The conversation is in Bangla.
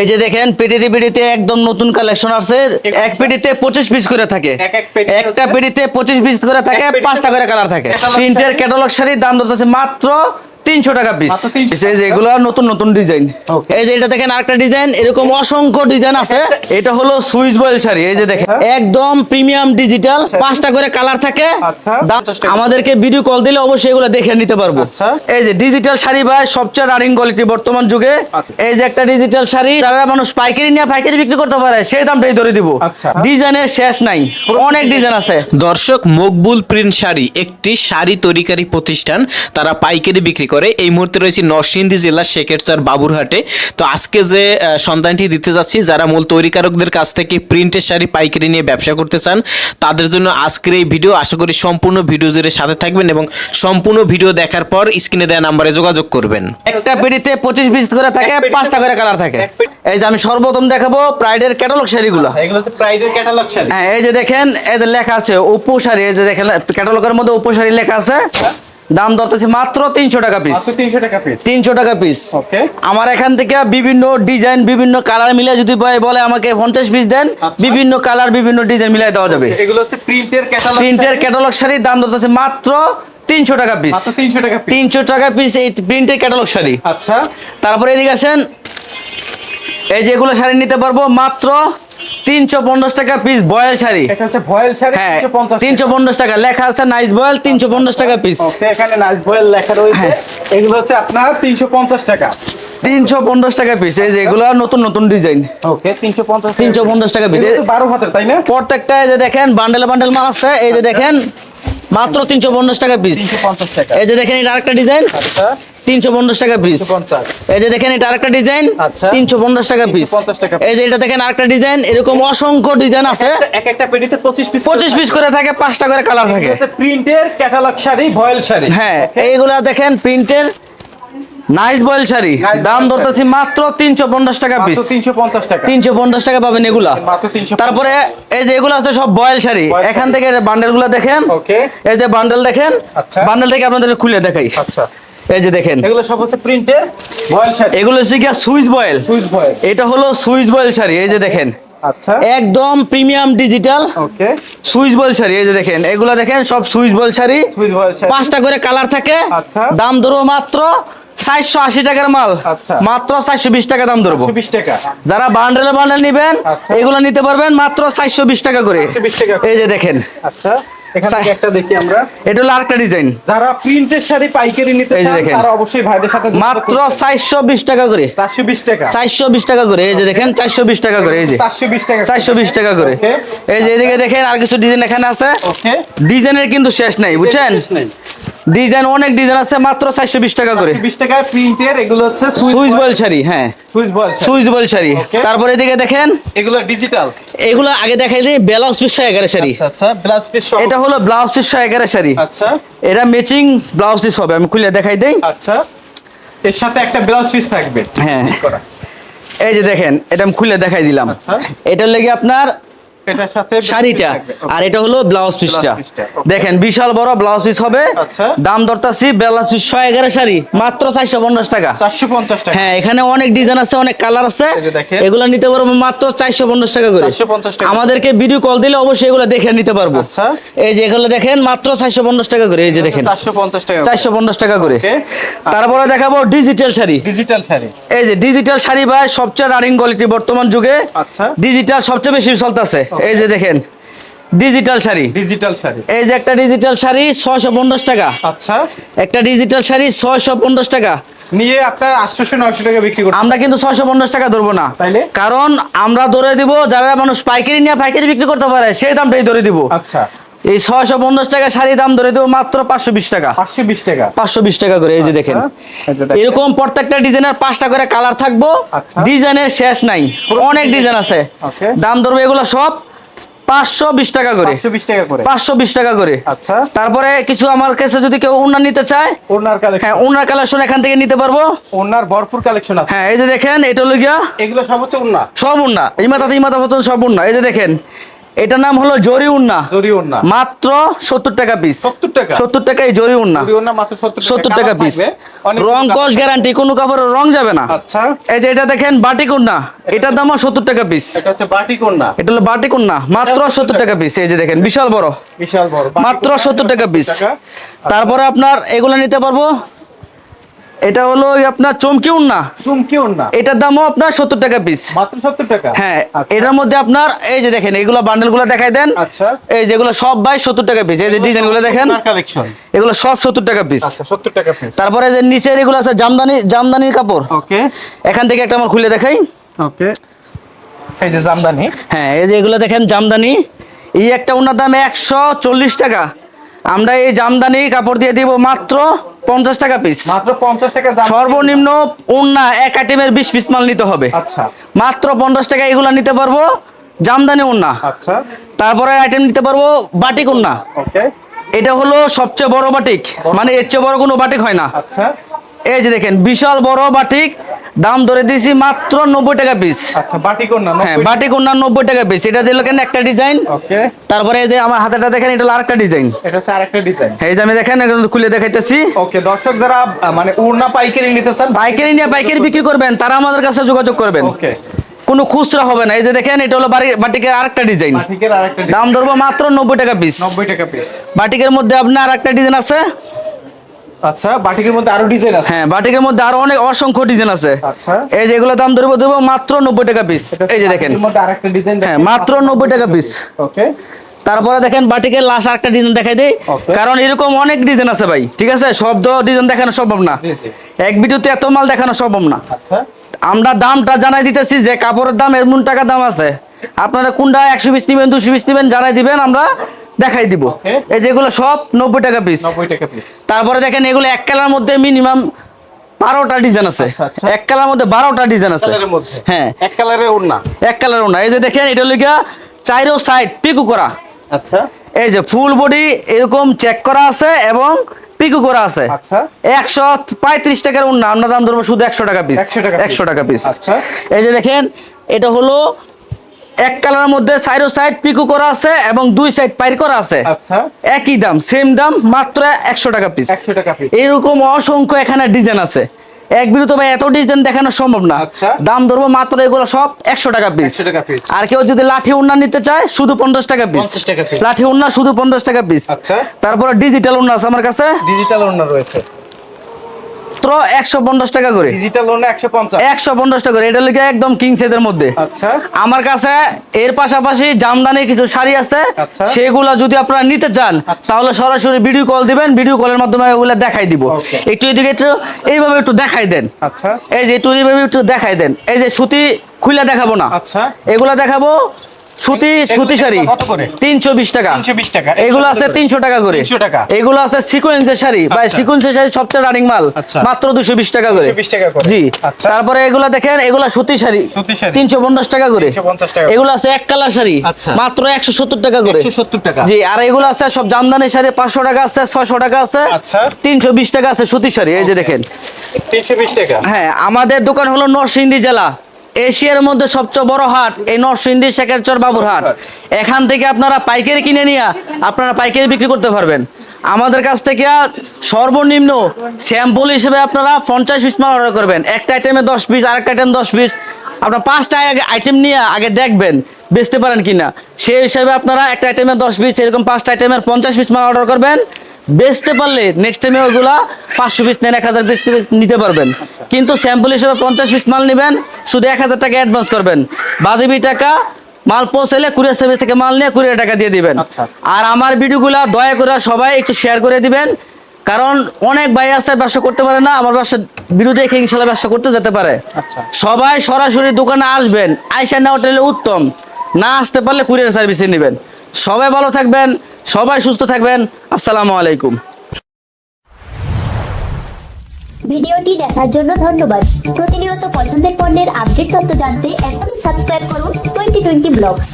এই যে দেখেন পেটিতে পেটিতে একদম নতুন কালেকশন আছে এক পেটিতে পঁচিশ পিস করে থাকে। একটা পেটিতে পঁচিশ পিস করে থাকে পাঁচটা করে কালার থাকে। প্রিন্টের ক্যাটালগ শাড়ির দাম ধরতেছে মাত্র তিনশো টাকা পিস মাত্র 300 এই যে এগুলো নতুন নতুন ডিজাইন এই যে এটা দেখেন আরেকটা ডিজাইন এরকম অসংখ্য ডিজাইন আছে। এটা হলো সুইচ বয়েল শাড়ি এই যে দেখেন। একদম প্রিমিয়াম ডিজিটাল পাঁচটা করে কালার থাকে। আচ্ছা। দাম- 50 টাকা। আমাদেরকে ভিডিও কল দিলে অবশ্যই এগুলো দেখে নিতে পারব। আচ্ছা। এই যে ডিজিটাল শাড়ি ভাই সবচেয়ে রানিং কোয়ালিটি বর্তমান যুগে। আচ্ছা। এই যে একটা ডিজিটাল শাড়ি যারা মানুষ পাইকারি নিয়ে পাইকারি বিক্রি করতে পারে সেই দামটাই ধরে দিব। আচ্ছা। ডিজাইনের শেষ নাই। অনেক ডিজাইন আছে। দর্শক মকবুল প্রিন্ট শাড়ি একটি শাড়ি তৈরিকারী প্রতিষ্ঠান তারা পাইকারি বিক্রি করে। এই মুহূর্তে রয়েছে নরসিংদী জেলা শেখেরচর বাবুরহাটে। তো আজকে যে সন্ধানটি দিতে যাচ্ছি যারা মূল তৈরিকারকদের কাছ থেকে প্রিন্টের শাড়ি পাইকারি নিয়ে ব্যবসা করতে চান তাদের জন্য আজকের এই ভিডিও। আশা করি সম্পূর্ণ ভিডিও জুড়ে সাথে থাকবেন এবং সম্পূর্ণ ভিডিও দেখার পর স্ক্রিনে দেওয়া নাম্বারে যোগাযোগ করবেন। একটা পেটিতে পঁচিশ পিস করে থাকে পাঁচটা করে কালার থাকে। এই যে আমি সর্বপ্রথম দেখাবো প্রাইডের ক্যাটালগ শাড়িগুলো। এগুলো হচ্ছে প্রাইডের ক্যাটালগ শাড়ি। হ্যাঁ এই যে দেখেন এই যে লেখা আছে উপো শাড়ি এই যে দেখেন ক্যাটালগের মধ্যে উপো শাড়ি লেখা আছে। দাম ধরতেছে মাত্র তিনশো টাকা পিস 300 টাকা পিস তিনশো টাকা পিস আমার এখান থেকে বিভিন্ন ডিজাইন বিভিন্ন কালার মিলে যদি বলে আমাকে পঞ্চাশ পিস দেন আচ্ছা। বিভিন্ন কালার বিভিন্ন ডিজাইন মিলাই দেওয়া যাবে। এগুলো হচ্ছে প্রিন্টের ক্যাটালগ প্রিন্টের ক্যাটালগ শাড়ির দাম ধরতেছে মাত্র তিনশো টাকা পিস মাত্র 300 টাকা তিনশো টাকা পিস এই প্রিন্টের ক্যাটালগ শাড়ি। আচ্ছা। তারপরে এদিকে আসেন। এই যেগুলো শাড়ি নিতে পারব মাত্র তিনশো পঞ্চাশ টাকা পিস বয়েল শাড়ি এটা হচ্ছে ভয়েল শাড়ি হ্যাঁ 350 তিনশো পঞ্চাশ টাকা লেখা আছে নাইস বয়েল তিনশো পঞ্চাশ টাকা পিস এখানে নাইস বয়েল লেখা রয়েছে হ্যাঁ। এগুলো হচ্ছে আপনার 350 টাকা তিনশো পঞ্চাশ টাকা পিস এই যে এগুলো নতুন নতুন ডিজাইন ওকে 350 তিনশো পঞ্চাশ টাকা পিস এগুলো তো 12 হাতের তাই না প্রত্যেকটা এই যে দেখেন বান্ডেল বান্ডেল মাল আছে এই যে দেখেন মাত্র তিনশো পঞ্চাশ টাকা পিস 350 টাকা এই যে দেখেন এটা আরেকটা ডিজাইন আচ্ছা তিনশো পঞ্চাশ টাকা পিস এই যে দেখেন এটা আরেকটা ডিজাইন আচ্ছা। তিনশো পঞ্চাশ টাকা পিস এই যে এটা দেখেন আরেকটা ডিজাইন এরকম অসংখ্য ডিজাইন আছে। এক একটা পেটিতে 25 পিস পঁচিশ পিস করে থাকে পাঁচটা করে কালার থাকে। প্রিন্টের ক্যাটালগ শাড়ি ভয়েল শাড়ি। হ্যাঁ এইগুলা দেখেন প্রিন্টের নাইস বয়েল শাড়ি। দাম ধরতেছি মাত্র তিনশো পঞ্চাশ টাকা পিস মাত্র 350 টাকা। তিনশো পঞ্চাশ টাকা পাবেন এগুলা। তারপরে এই যে এগুলো আছে সব বয়েল শাড়ি। এখান থেকে বান্ডেলগুলো দেখেন এই যে বান্ডেল দেখেন আচ্ছা। বান্ডেল থেকে আপনাদের খুলে দেখাই। আচ্ছা। এই যে দেখেন। এগুলো সব হচ্ছে প্রিন্টের ভয়েল শাড়ি। এগুলো হচ্ছে গিয়া সুইচ বয়েল। সুইচ ভয়েল এটা হলো সুইচ বয়েল শাড়ি এই যে দেখেন। আচ্ছা। একদম premium digital. Okay. Swiss voile sari এই যে দেখেন। এগুলো দেখেন সব সুইচ বয়েল শাড়ি। পাঁচটা করে কালার থাকে। আচ্ছা। দাম ধরবো মাত্র চারশো আশি টাকার মাল। আচ্ছা। মাত্র চারশো বিশ টাকা দাম ধরবো। 120 টাকা। যারা বান্ডেল বান্ডেল নিবেন। এগুলো নিতে পারবেন মাত্র চারশো বিশ টাকা করে। এই যে দেখেন। আচ্ছা। একটা দেখি আমরা। এটা হলো আরেকটা ডিজাইন যারা প্রিন্টের শাড়ি পাইকারি নিতে চান তারা অবশ্যই ভাইদের সাথে মাত্র করবেন। চারশো বিশ টাকা করে। 420 টাকা। চারশো বিশ টাকা করে। এই যে দেখেন চারশো বিশ টাকা করে। এই যে 420 টাকা চারশো বিশ টাকা করে। এই যে এদিকে দেখেন আর কিছু ডিজাইন এখানে আছে। ওকে ডিজাইনের কিন্তু শেষ নাই বুঝছেন? ডিজাইন অনেক ডিজাইন আছে মাত্র চারশো বিশ টাকা করে। 20 টাকায় প্রিন্টের এগুলো হচ্ছে সুইচ বয়েল শাড়ি হ্যাঁ। Swiss Swiss voile sari. তারপরে এদিকে দেখেন। এগুলো ডিজিটাল এগুলো আগে দেখাই দিই ব্লাউজ পিস ছয় এগারো শাড়ি। আচ্ছা আচ্ছা ব্লাউজ পিস এটা হলো ব্লাউজ পিস ছয় এগারো শাড়ি। আচ্ছা। এটা ম্যাচিং ব্লাউজ পিস হবে আমি খুলে দেখাই দেই। আচ্ছা। এর সাথে একটা ব্লাউজ পিস থাকবে। হ্যাঁ। এই যে দেখেন এটা আমি খুলে দেখাই দিলাম। আচ্ছা। এটা লেগে আপনার এটার সাথে শাড়িটা। আর এটা হলো ব্লাউজ পিসটা দেখেন বিশাল বড় ব্লাউজ পিস হবে। আচ্ছা। দাম দরতাছি ব্লাউজ পিস ছয় এগারো শাড়ি মাত্র চারশো পঞ্চাশ টাকা। 450 টাকা। হ্যাঁ এখানে অনেক ডিজাইন আছে অনেক কালার আছে। এই যে দেখেন। এগুলো নিতে পারব মাত্র চারশো পঞ্চাশ টাকা করে। আমাদেরকে ভিডিও কল দিলে অবশ্যই এগুলো দেখে নিতে পারব। আচ্ছা। এই যে এগুলো দেখেন মাত্র চারশো পঞ্চাশ টাকা করে। এই যে দেখেন। 450 টাকা চারশো পঞ্চাশ টাকা করে। তারপরে দেখাবো ডিজিটাল শাড়ি। ডিজিটাল শাড়ি। এই যে ডিজিটাল শাড়ি ভাই সবচেয়ে রানিং কোয়ালিটি বর্তমান যুগে। আচ্ছা। ডিজিটাল সবচেয়ে বেশি চলতেছে। এই যে দেখেন ডিজিটাল শাড়ি। ডিজিটাল শাড়ি। এই যে একটা ডিজিটাল শাড়ি ছয়শো পঞ্চাশ টাকা। আচ্ছা। একটা ডিজিটাল শাড়ি ছয়শো পঞ্চাশ টাকা। নিয়ে আপনার 800 900 টাকা বিক্রি করতে আমরা কিন্তু ছয়শো পঞ্চাশ টাকা ধরবো না। তাইলে? কারণ আমরা ধরে দিব যারা মানুষ পাইকারি নিয়ে পাইকারি বিক্রি করতে পারে সেই দামটাই ধরে দিব। আচ্ছা। এই ছয়শো পঞ্চাশ টাকা শাড়ি দাম ধরে দেবো মাত্র পাঁচশো বিশ টাকা। 520 টাকা। পাঁচশো বিশ টাকা করে এই যে দেখেন। আচ্ছা, এই যে দেখেন। এরকম প্রত্যেকটা ডিজাইনের পাঁচটা করে কালার থাকব। আচ্ছা। ডিজাইনের শেষ নাই। অনেক ডিজাইন আছে. দাম ধরবে এগুলো সব। পাঁচশো বিশ টাকা করে। 520 টাকা করে। পাঁচশো বিশ টাকা করে। আচ্ছা। তারপরে কিছু আমার কাছে যদি কেউ ওনার নিতে চায় ওনার কালেকশন হ্যাঁ ওনার কালেকশন এখান থেকে নিতে পারব। ওনার ভরপুর কালেকশন আছে। হ্যাঁ এই যে দেখেন এটা হলো গিয়া এগুলো সব হচ্ছে ওনা সব উন্না। ইমাতা ইমাতা মতন সব উন্না। এই যে দেখেন এটার নাম হলো জরি উন্না। জরি ওড়না মাত্র সত্তর টাকা পিস 70 টাকা? সত্তর টাকা এই জরি উন্না। জরি ওড়না মাত্র 70 সত্তর টাকা পিস রং কস গ্যারান্টি কোনো কাপড়ের রং যাবে না। আচ্ছা। এই যে এটা দেখেন বাটিক উন্না। এটার দামও সত্তর টাকা পিস এটা হচ্ছে বাটিক ওড়না এটা হলো বাটিক উন্না। মাত্র সত্তর টাকা পিস এই যে দেখেন বিশাল বড়। বিশাল বড়। মাত্র ওড়না, সত্তর টাকা পিস তারপরে আপনার এগুলো নিতে পারব এটা হলো আপনার চমকি উন্না চুমকি ওড়না এটার দামও আপনার সত্তর টাকা পিস মাত্র 70 টাকা? হ্যাঁ আচ্ছা। এটার মধ্যে আপনার এই যে দেখেন এগুলো বান্ডেলগুলো দেখাই দেন। আচ্ছা। এই যেগুলো সব ভাই সত্তর টাকা পিস এই যে ডিজাইনগুলো দেখেন কালেকশন এগুলো সব সত্তর টাকা পিস আচ্ছা 70 টাকা পিস তারপরে যে নিচের এগুলো আছে জামদানি জামদানির কাপড়। ওকে এখান থেকে একটা আমার খুলে দেখাই। ওকে এই যে জামদানি। হ্যাঁ এই যে এগুলো দেখেন জামদানি। এই একটা ওনার দাম একশো চল্লিশ টাকা। আমরা এই জামদানি কাপড় দিয়ে দিব মাত্র পঞ্চাশ টাকা পিস মাত্র 50 টাকা সর্বনিম্ন উন্না এক আইটেমের বিশ পিস মাল নিতে হবে। আচ্ছা। মাত্র পঞ্চাশ টাকা এগুলা নিতে পারব জামদানি উন্না। আচ্ছা। তারপরে আইটেম নিতে পারব বাটিক উন্না। এটা হলো সবচেয়ে বড় বাটিক। মানে এর চেয়ে বড় কোনো বাটিক হয় না। আচ্ছা। এই যে দেখেন বিশাল বড় বাটিক দাম ধরে দিয়েছি মাত্র নব্বই টাকা পিস আচ্ছা বাটিক ওড়না হ্যাঁ নব্বই টাকা পিস এটা দিল কেন একটা ডিজাইন ওকে। তারপরে এই যে আমার হাতেটা দেখেন এটা আরেকটা ডিজাইন এটা হচ্ছে আরেকটা ডিজাইন এই যে আমি দেখেন খুলে দেখাইতেছি। ওকে দর্শক যারা মানে ওড়না পাইকারি নিতে চান পাইকারি নিয়ে পাইকারি বিক্রি করবেন তারা আমাদের কাছে যোগাযোগ করবেন। ওকে। কোনো খুচরা হবে না। এই যে দেখেন এটা হলো বাটিকের আরেকটা ডিজাইন দাম ধরবো মাত্র নব্বই টাকা পিস 90 টাকা পিস বাটিকের মধ্যে আপনার আরেকটা ডিজাইন আছে। আচ্ছা বাটিকের মধ্যে আরও ডিজাইন আছে? হ্যাঁ বাটিকের মধ্যে আরও অনেক অসংখ্য ডিজাইন আছে। আচ্ছা। এই যে এগুলো দাম ধরবো দেবো মাত্র নব্বই টাকা পিস এই যে দেখেন। মধ্যে আরেকটা ডিজাইন হ্যাঁ মাত্র নব্বই টাকা পিস ওকে। তারপরে দেখেন বাটিকের লাশ আরেকটা ডিজাইন দেখাই দেই। কারণ এরকম অনেক ডিজাইন আছে ভাই ঠিক আছে? শব্দ ডিজাইন দেখানো সম্ভব না। এক ভিডিওতে এত মাল দেখানো সম্ভব না। আচ্ছা। আমরা দামটা জানাই দিতেছি যে কাপড়ের দাম এমন টাকা দাম আছে। আপনারা কোনটা একশো পিস নিবেন দুশো পিস নিবেন জানাই দিবেন আমরা। দেখাই দিব. এই যেগুলো সব নব্বই টাকা পিস 90 টাকা পিস তারপরে দেখেন এগুলো এক কালার মধ্যে মিনিমাম বারোটা ডিজাইন আছে। আচ্ছা, আচ্ছা। এক কালার মধ্যে বারোটা ডিজাইন আছে। হ্যাঁ। এক কালারের ওড়না। এক কালার না এই যে দেখেন এটা লিখা চাইরো সাইড পিকু করা। আচ্ছা। এই যে ফুল বডি এরকম চেক করা আছে এবং পিকু করা আছে। আচ্ছা। একশো পঁয়ত্রিশ টাকার উন্না আমরা দাম ধরবো শুধু একশো টাকা পিস 100 টাকা piece। একশো টাকা পিস আচ্ছা। এই যে দেখেন এটা হলো এক কালারের মধ্যে সাইডো সাইড পিকু করা আছে এবং দুই সাইড পাইর করা আছে। আচ্ছা। একই দাম সেম দাম মাত্র একশো টাকা পিস 100 টাকা পিস এরকম অসংখ্য এখানে ডিজাইন আছে। এক বিরুদ্ধ ভাই এত ডিজাইন দেখানো সম্ভব না। আচ্ছা। দাম ধরবো মাত্র এগুলো সব একশো টাকা পিস 100 টাকা পিস আর কেউ যদি লাঠি উন্না নিতে চায় শুধু পঞ্চাশ টাকা পিস 50 টাকা piece। লাঠি উন্না শুধু পঞ্চাশ টাকা পিস আচ্ছা। তারপরে ডিজিটাল উন্না আছে আমার কাছে। ডিজিটাল ওড়না রয়েছে। মাত্র একশো পঞ্চাশ টাকা করে। ডিজিটাল 150 একশো পঞ্চাশ। টাকা করে। এটা লিখে একদম কিং মধ্যে। আচ্ছা। আমার কাছে এর পাশাপাশি জামদানির কিছু শাড়ি আছে। আচ্ছা। সেগুলো যদি আপনারা নিতে চান তাহলে সরাসরি ভিডিও কল দিবেন। ভিডিও কলের মাধ্যমে ওগুলো দেখাই দিব। একটু এদিকে একটু এইভাবে একটু দেখাই দেন। আচ্ছা। এই যে একটু এইভাবে একটু দেখাই দেন। এই যে সুতি খুলে দেখাবো না। আচ্ছা। এগুলা দেখাবো। সুতি সুতি শাড়ি। তিনশো বিশ টাকা। টাকা। এগুলো আছে তিনশো টাকা করে। টাকা। এগুলো আছে সিকোয়েন্সের শাড়ি। বা আচ্ছা। সিকোয়েন্সের শাড়ি সবচেয়ে রানিং মাল। আচ্ছা। মাত্র দুশো বিশ টাকা করে। 220 টাকা করে। জি। আচ্ছা। তারপরে এগুলো দেখেন এগুলো সুতি শাড়ি। তিনশো পঞ্চাশ টাকা করে। এগুলো আছে এক কালার শাড়ি। মাত্র একশো সত্তর টাকা করে। 170 টাকা। জি আর এগুলো আছে সব জামদানি শাড়ি। পাঁচশো টাকা আছে ছয়শো টাকা আছে। তিনশো বিশ টাকা আছে সুতি শাড়ি। এই যে দেখেন। 320 টাকা। হ্যাঁ আমাদের দোকান হলো নরসিংদী জেলা। এশিয়ার মধ্যে সবচেয়ে বড় হাট, এই নরসিংদী শেখেরচর বাবুর হাট। এখান থেকে আপনারা পাইকারি কিনে নিয়ে আপনারা পাইকারি বিক্রি করতে পারবেন। আমাদের কাছ থেকে সর্বনিম্ন স্যাম্পল হিসেবে আপনারা পঞ্চাশ পিস মাল অর্ডার করবেন। একটা আইটেমে দশ পিস, আরেকটা আইটেম দশ পিস। আপনার পাঁচটা আইটেম নিয়ে আগে দেখবেন বেচতে পারেন কিনা। সেই হিসাবে আপনারা একটা আইটেমে দশ পিস, এরকম পাঁচটা আইটেমের পঞ্চাশ পিস মাল অর্ডার করবেন। বেচতে পারলে নেক্সট টাইমে ওগুলা পাঁচশো পিস নেন এক হাজার পিস নিতে পারবেন। কিন্তু স্যাম্পল হিসেবে পঞ্চাশ পিস মাল নেবেন শুধু এক হাজার টাকা অ্যাডভান্স করবেন। বাদেবি টাকা মাল পৌঁছাইলে কুরিয়ার সার্ভিস থেকে মাল নিয়ে কুড়ি টাকা দিয়ে দিবেন। আচ্ছা। আর আমার ভিডিওগুলা দয়া করে সবাই একটু শেয়ার করে দিবেন। কারণ অনেক ভাই আছে ব্যবসা করতে পারে না আমার ব্যবসা ভিডিও দেখে ইনশাল্লাহ ব্যবসা করতে যেতে পারে। আচ্ছা। সবাই সরাসরি দোকানে আসবেন আইসা না হলে উত্তম। না আসতে পারলে কুরিয়ার সার্ভিসে নেবেন। সবাই ভালো থাকবেন সবাই সুস্থ থাকবেন। আসসালামু আলাইকুম। ভিডিওটি দেখার জন্য ধন্যবাদ। প্রতিনিয়ত পছন্দের পণ্যের আপডেট তথ্য জানতে এখনই সাবস্ক্রাইব করুন টোয়েন্টি টোয়েন্টি ব্লগস।